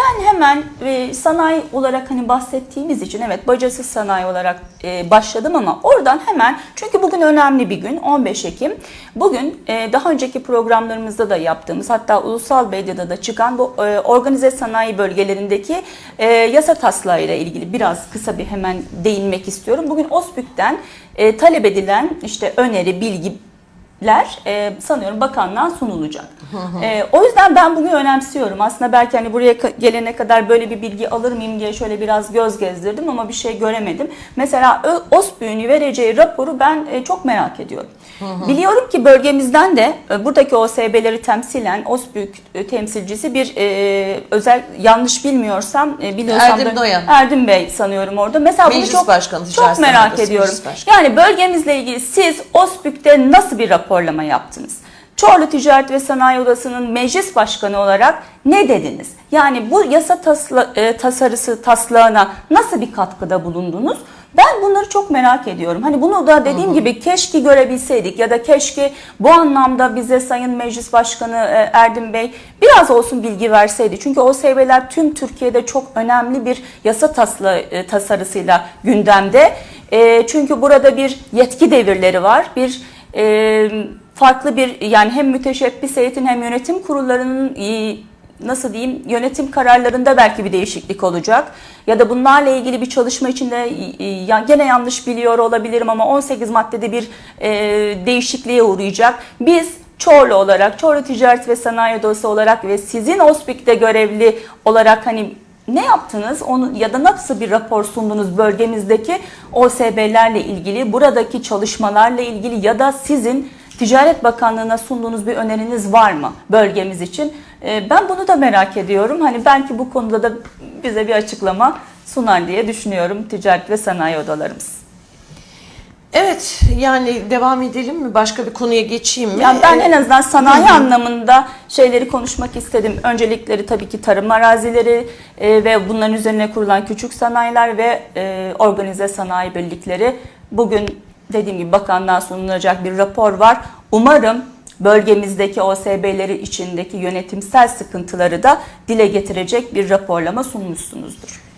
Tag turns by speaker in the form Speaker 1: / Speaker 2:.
Speaker 1: Ben hemen e, sanayi olarak hani bahsettiğimiz için evet bacasız sanayi olarak e, başladım ama oradan hemen çünkü bugün önemli bir gün 15 Ekim. Bugün e, daha önceki programlarımızda da yaptığımız hatta ulusal medyada da çıkan bu e, organize sanayi bölgelerindeki e, yasa taslağı ile ilgili biraz kısa bir hemen değinmek istiyorum. Bugün OSBÜK'ten e, talep edilen işte öneri, bilgi ler e, sanıyorum bakanlığa sunulacak. E, o yüzden ben bugün önemsiyorum. Aslında belki hani buraya gelene kadar böyle bir bilgi alır mıyım diye şöyle biraz göz gezdirdim ama bir şey göremedim. Mesela OSBÜ'nün vereceği raporu ben e, çok merak ediyorum. Biliyorum ki bölgemizden de e, buradaki OSB'leri temsilen OSBÜ e, temsilcisi bir e, özel yanlış bilmiyorsam e, biliyorsam
Speaker 2: Erdim
Speaker 1: da
Speaker 2: Doyan.
Speaker 1: Erdim Bey sanıyorum orada. Mesela bunu
Speaker 2: Meclis
Speaker 1: çok
Speaker 2: Başkanı,
Speaker 1: çok
Speaker 2: Ticaret
Speaker 1: merak ediyorum.
Speaker 2: Başkanı.
Speaker 1: Yani bölgemizle ilgili siz OSBÜK'te nasıl bir raporlama yaptınız? Çorlu Ticaret ve Sanayi Odası'nın meclis başkanı olarak ne dediniz? Yani bu yasa tasla, e, tasarısı taslağına nasıl bir katkıda bulundunuz? Ben bunları çok merak ediyorum. Hani bunu da dediğim gibi keşke görebilseydik ya da keşke bu anlamda bize Sayın Meclis Başkanı e, Erdim Bey biraz olsun bilgi verseydi. Çünkü OSB'ler tüm Türkiye'de çok önemli bir yasa tasla, e, tasarısıyla gündemde. E, çünkü burada bir yetki devirleri var. Bir e, farklı bir yani hem müteşebbis heyetin hem yönetim kurullarının e, nasıl diyeyim yönetim kararlarında belki bir değişiklik olacak ya da bunlarla ilgili bir çalışma içinde e, ya gene yanlış biliyor olabilirim ama 18 maddede bir e, değişikliğe uğrayacak. Biz Çorlu olarak, Çorlu Ticaret ve Sanayi Odası olarak ve sizin OSBİK'te görevli olarak hani ne yaptınız onu ya da nasıl bir rapor sundunuz bölgemizdeki OSB'lerle ilgili, buradaki çalışmalarla ilgili ya da sizin Ticaret Bakanlığı'na sunduğunuz bir öneriniz var mı bölgemiz için? Ee, Ben bunu da merak ediyorum. Hani belki bu konuda da bize bir açıklama sunar diye düşünüyorum Ticaret ve Sanayi Odalarımız.
Speaker 2: Evet yani devam edelim mi? Başka bir konuya geçeyim mi?
Speaker 1: Yani ben
Speaker 2: Ee,
Speaker 1: en azından sanayi anlamında şeyleri konuşmak istedim. Öncelikleri tabii ki tarım arazileri e, ve bunların üzerine kurulan küçük sanayiler ve e, organize sanayi birlikleri. Bugün dediğim gibi bakanlığa sunulacak bir rapor var. Umarım bölgemizdeki OSB'leri içindeki yönetimsel sıkıntıları da dile getirecek bir raporlama sunmuşsunuzdur.